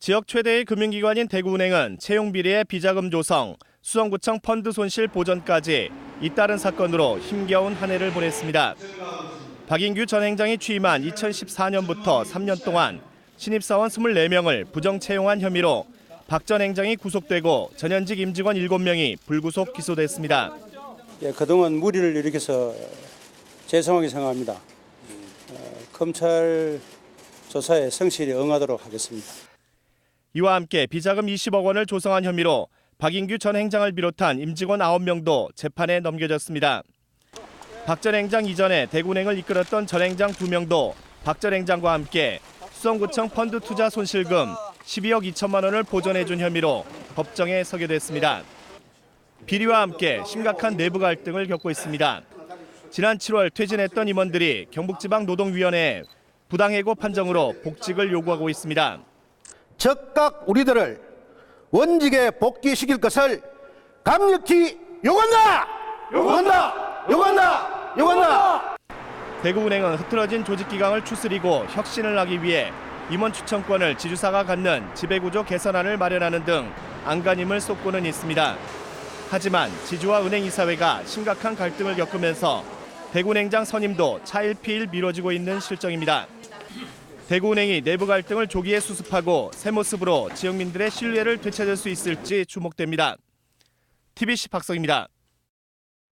지역 최대의 금융기관인 대구은행은 채용 비리의 비자금 조성, 수성구청 펀드 손실 보전까지 잇따른 사건으로 힘겨운 한 해를 보냈습니다. 박인규 전 행장이 취임한 2014년부터 3년 동안 신입사원 24명을 부정 채용한 혐의로 박 전 행장이 구속되고 전현직 임직원 7명이 불구속 기소됐습니다. 예, 그동안 무리를 일으켜서 죄송하게 생각합니다. 어, 검찰 조사에 성실히 응하도록 하겠습니다. 이와 함께 비자금 20억 원을 조성한 혐의로 박인규 전 행장을 비롯한 임직원 9명도 재판에 넘겨졌습니다. 박 전 행장 이전에 대구은행을 이끌었던 전 행장 2명도 박 전 행장과 함께 수성구청 펀드 투자 손실금 12억 2천만 원을 보전해 준 혐의로 법정에 서게 됐습니다. 비리와 함께 심각한 내부 갈등을 겪고 있습니다. 지난 7월 퇴진했던 임원들이 경북지방노동위원회에 부당해고 판정으로 복직을 요구하고 있습니다. 즉각 우리들을 원직에 복귀시킬 것을 강력히 요구한다! 요구한다! 요구한다! 요구한다! 대구은행은 흐트러진 조직 기강을 추스리고 혁신을 하기 위해 임원 추천권을 지주사가 갖는 지배구조 개선안을 마련하는 등 안간힘을 쏟고는 있습니다. 하지만 지주와 은행이사회가 심각한 갈등을 겪으면서 대구은행장 선임도 차일피일 미뤄지고 있는 실정입니다. 대구은행이 내부 갈등을 조기에 수습하고 새 모습으로 지역민들의 신뢰를 되찾을 수 있을지 주목됩니다. TBC 박성입니다.